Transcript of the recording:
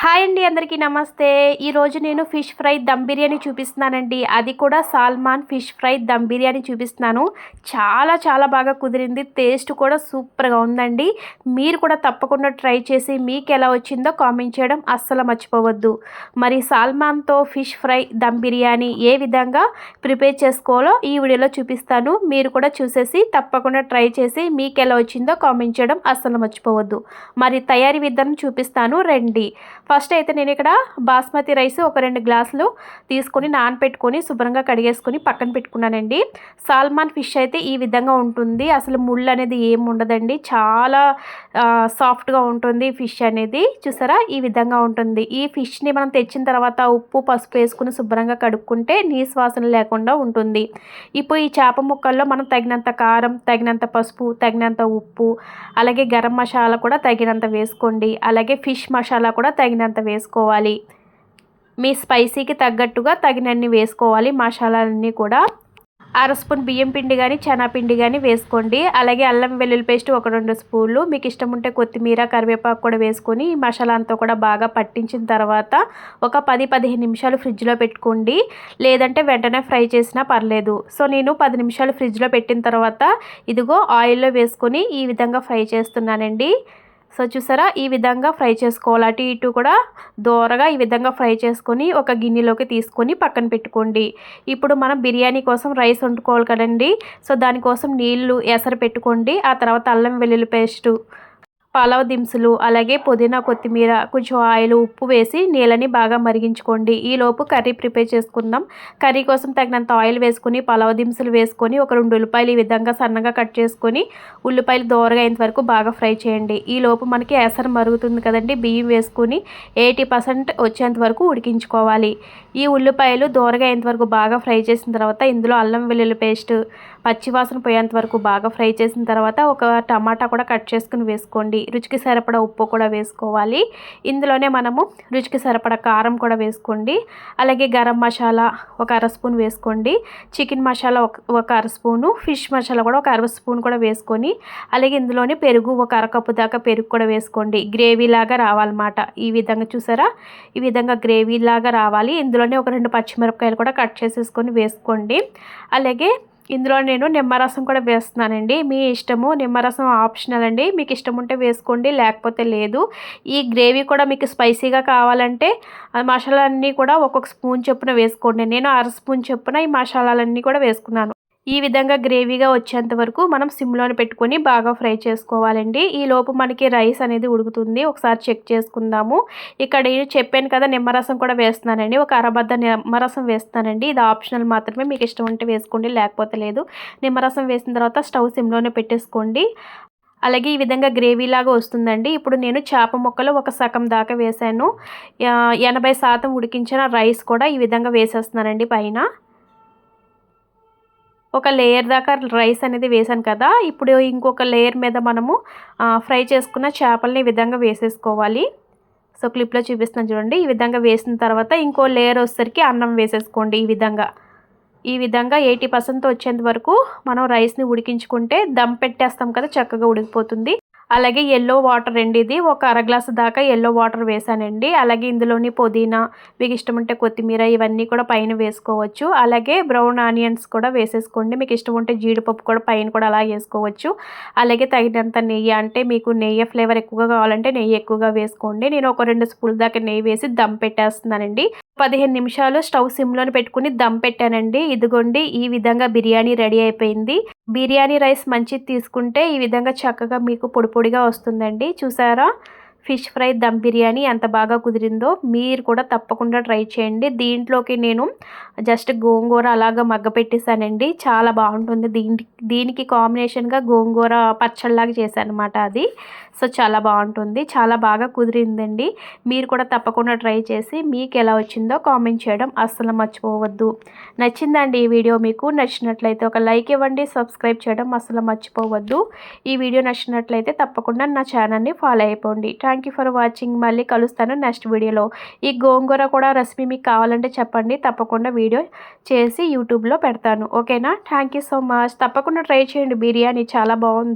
Hi అండి అందరికీ నమస్తే. ఈరోజు నేను ఫిష్ ఫ్రై దమ్ బిర్యానీ చూపిస్తున్నానండి. అది కూడా salmon fish fry dum biryani చూపిస్తున్నాను. చాలా చాలా బాగా కుదిరింది. టేస్ట్ కూడా సూపర్గా ఉందండి. మీరు కూడా తప్పకుండా ట్రై చేసి మీకు ఎలా వచ్చిందో కామెంట్ చేయడం అస్సలు మర్చిపోవద్దు. మరి సాల్మాన్తో ఫిష్ ఫ్రై దమ్ బిర్యానీ ఏ విధంగా ప్రిపేర్ చేసుకోవాలో ఈ వీడియోలో చూపిస్తాను. మీరు కూడా చూసేసి తప్పకుండా ట్రై చేసి మీకు ఎలా వచ్చిందో కామెంట్ చేయడం అస్సలు మర్చిపోవద్దు. మరి తయారీ విధానం చూపిస్తాను. రండి. ఫస్ట్ అయితే నేను ఇక్కడ బాస్మతి రైస్ ఒక రెండు గ్లాసులు తీసుకొని నానపెట్టుకొని శుభ్రంగా కడిగేసుకొని పక్కన పెట్టుకున్నానండి. సాల్మాన్ ఫిష్ అయితే ఈ విధంగా ఉంటుంది. అసలు ముళ్ళు అనేది ఏం ఉండదండి. చాలా సాఫ్ట్గా ఉంటుంది ఫిష్ అనేది. చూసారా? ఈ విధంగా ఉంటుంది. ఈ ఫిష్ని మనం తెచ్చిన తర్వాత ఉప్పు పసుపు వేసుకుని శుభ్రంగా కడుక్కుంటే నీశ్వాసన లేకుండా ఉంటుంది. ఇప్పుడు ఈ చేప ముక్కల్లో మనం తగినంత కారం తగినంత పసుపు తగినంత ఉప్పు అలాగే గరం మసాలా కూడా తగినంత వేసుకోండి. అలాగే ఫిష్ మసాలా కూడా తగిన తగినంత వేసుకోవాలి. మీ స్పైసీకి తగ్గట్టుగా తగినన్ని వేసుకోవాలి. మసాలాలన్నీ కూడా. అర స్పూన్ బియ్యం పిండి కానీ పిండి కానీ వేసుకోండి. అలాగే అల్లం వెల్లుల్లి పేస్ట్ ఒక రెండు స్పూన్లు. మీకు ఇష్టం ఉంటే కొత్తిమీర కరివేపాకు కూడా వేసుకొని ఈ మసాలా అంతా కూడా బాగా పట్టించిన తర్వాత ఒక పది పదిహేను నిమిషాలు ఫ్రిడ్జ్లో పెట్టుకోండి. లేదంటే వెంటనే ఫ్రై చేసినా పర్లేదు. సో నేను పది నిమిషాలు ఫ్రిడ్జ్లో పెట్టిన తర్వాత ఇదిగో ఆయిల్లో వేసుకొని ఈ విధంగా ఫ్రై చేస్తున్నానండి. సో చూసారా? ఈ విధంగా ఫ్రై చేసుకోవాలి. అటు ఇటు కూడా దోరగా ఈ విధంగా ఫ్రై చేసుకొని ఒక గిన్నెలోకి తీసుకొని పక్కన పెట్టుకోండి. ఇప్పుడు మనం బిర్యానీ కోసం రైస్ వండుకోవాలి కదండి. సో దానికోసం నీళ్ళు ఎసరు పెట్టుకోండి. ఆ తర్వాత అల్లం వెల్లుల్లి పేస్టు పలావ్ దినుసులు అలాగే పుదీనా కొత్తిమీర కొంచెం ఆయిల్ ఉప్పు వేసి నీళ్ళని బాగా మరిగించుకోండి. ఈలోపు కర్రీ ప్రిపేర్ చేసుకుందాం. కర్రీ కోసం తగినంత ఆయిల్ వేసుకుని పలావ్ దినుసులు వేసుకొని ఒక రెండు ఉల్లిపాయలు ఈ విధంగా సన్నగా కట్ చేసుకొని ఉల్లిపాయలు దోరగా అయినంత వరకు బాగా ఫ్రై చేయండి. ఈలోపు మనకి ఎసరు మరుగుతుంది కదండి బియ్యం వేసుకుని ఎయిటీ పర్సెంట్ వచ్చేంత వరకు ఉడికించుకోవాలి. ఈ ఉల్లిపాయలు దోరగా అయినంత వరకు బాగా ఫ్రై చేసిన తర్వాత ఇందులో అల్లం వెల్లుల్లి పేస్ట్ పచ్చివాసన పోయేంత వరకు బాగా ఫ్రై చేసిన తర్వాత ఒక టమాటా కూడా కట్ చేసుకుని వేసుకోండి. రుచికి సరిపడా ఉప్పు కూడా వేసుకోవాలి. ఇందులోనే మనము రుచికి సరిపడా కారం కూడా వేసుకోండి. అలాగే గరం మసాలా ఒక అర స్పూన్ వేసుకోండి. చికెన్ మసాలా ఒక అర స్పూను ఫిష్ మసాలా కూడా ఒక అర స్పూన్ కూడా వేసుకొని అలాగే ఇందులోనే పెరుగు ఒక అరకప్పు దాకా పెరుగు కూడా వేసుకోండి. గ్రేవీ లాగా రావాలన్నమాట. ఈ విధంగా చూసారా? ఈ విధంగా గ్రేవీ లాగా రావాలి. ఇందులోనే ఒక రెండు పచ్చిమిరపకాయలు కూడా కట్ చేసేసుకొని వేసుకోండి. అలాగే ఇందులో నేను నిమ్మరసం కూడా వేస్తున్నానండి. మీ ఇష్టము నిమ్మరసం ఆప్షనల్ అండి. మీకు ఇష్టం ఉంటే వేసుకోండి లేకపోతే లేదు. ఈ గ్రేవీ కూడా మీకు స్పైసీగా కావాలంటే మసాలాలన్నీ కూడా ఒక్కొక్క స్పూన్ చొప్పున వేసుకోండి. నేను అర స్పూన్ చొప్పున ఈ మసాలాలన్నీ కూడా వేసుకున్నాను. ఈ విధంగా గ్రేవీగా వచ్చేంత వరకు మనం సిమ్లోని పెట్టుకొని బాగా ఫ్రై చేసుకోవాలండి. ఈ లోపు మనకి రైస్ అనేది ఉడుకుతుంది. ఒకసారి చెక్ చేసుకుందాము. ఇక్కడ నేను చెప్పాను కదా నిమ్మరసం కూడా వేస్తున్నానండి. ఒక అరబద్ద నిమ్మరసం వేస్తానండి ఇది ఆప్షనల్ మాత్రమే. మీకు ఇష్టం ఉంటే వేసుకోండి లేకపోతే లేదు. నిమ్మరసం వేసిన తర్వాత స్టవ్ సిమ్లోనే పెట్టేసుకోండి. అలాగే ఈ విధంగా గ్రేవీలాగా వస్తుందండి. ఇప్పుడు నేను చేప ముక్కలు ఒక సగం దాకా వేసాను ఎనభై శాతం ఉడికించిన రైస్ కూడా ఈ విధంగా వేసేస్తున్నానండి పైన. ఒక లేయర్ దాకా రైస్ అనేది వేసాను కదా ఇప్పుడు ఇంకొక లేయర్ మీద మనము ఫ్రై చేసుకున్న చేపల్ని ఈ విధంగా వేసేసుకోవాలి. సో క్లిప్లో చూపిస్తున్నాను చూడండి. ఈ విధంగా వేసిన తర్వాత ఇంకో లేయర్ వచ్చేసరికి అన్నం వేసేసుకోండి ఈ విధంగా. ఈ విధంగా ఎయిటీ పర్సెంట్ వచ్చేంత వరకు మనం రైస్ని ఉడికించుకుంటే దమ్ పెట్టేస్తాం కదా చక్కగా ఉడికిపోతుంది. అలాగే ఎల్లో వాటర్ అండి ఇది. ఒక అర గ్లాసు దాకా ఎల్లో వాటర్ వేసానండి. అలాగే ఇందులోని పుదీనా మీకు ఇష్టం ఉంటే కొత్తిమీర ఇవన్నీ కూడా పైన వేసుకోవచ్చు. అలాగే బ్రౌన్ ఆనియన్స్ కూడా వేసేసుకోండి. మీకు ఇష్టం ఉంటే జీడిపప్పు కూడా పైన కూడా అలా వేసుకోవచ్చు. అలాగే తగినంత నెయ్యి అంటే మీకు నెయ్యి ఫ్లేవర్ ఎక్కువగా కావాలంటే నెయ్యి ఎక్కువగా వేసుకోండి. నేను ఒక రెండు స్పూన్ దాకా నెయ్యి వేసి దమ్ పెట్టేస్తున్నానండి. పదిహేను నిమిషాలు స్టవ్ సిమ్లోని పెట్టుకుని దమ్ పెట్టానండి. ఇదిగోండి ఈ విధంగా బిర్యానీ రెడీ అయిపోయింది. బిర్యానీ రైస్ మంచిది తీసుకుంటే ఈ విధంగా చక్కగా మీకు పొడి పొడిగా వస్తుందండి. చూసారా? ఫిష్ ఫ్రై దమ్ బిర్యానీ ఎంత బాగా కుదిరిందో మీరు కూడా తప్పకుండా ట్రై చేయండి. దీంట్లోకి నేను జస్ట్ గోంగూర అలాగా మగ్గ పెట్టేశానండి. చాలా బాగుంటుంది. దీనికి దీనికి కాంబినేషన్గా గోంగూర పచ్చళ్ళలాగా చేశాను అనమాట అది. సో చాలా బాగుంటుంది. చాలా బాగా కుదిరిందండి. మీరు కూడా తప్పకుండా ట్రై చేసి మీకు ఎలా వచ్చిందో కామెంట్ చేయడం అస్సలు మర్చిపోవద్దు. నచ్చిందండి ఈ వీడియో మీకు నచ్చినట్లయితే ఒక లైక్ ఇవ్వండి సబ్స్క్రైబ్ చేయడం అస్సలు మర్చిపోవద్దు. ఈ వీడియో నచ్చినట్లయితే తప్పకుండా నా ఛానల్ని ఫాలో అయిపోండి. థ్యాంక్ ఫర్ వాచింగ్ మళ్ళీ కలుస్తాను నెక్స్ట్ వీడియోలో. ఈ గోంగూర కూడా రెసిపీ మీకు కావాలంటే చెప్పండి. తప్పకుండా వీడియో వీడియో చేసి యూట్యూబ్లో పెడతాను. ఓకేనా? Thank you so much. తప్పకుండా ట్రై చేయండి. బిర్యానీ చాలా బాగుంది.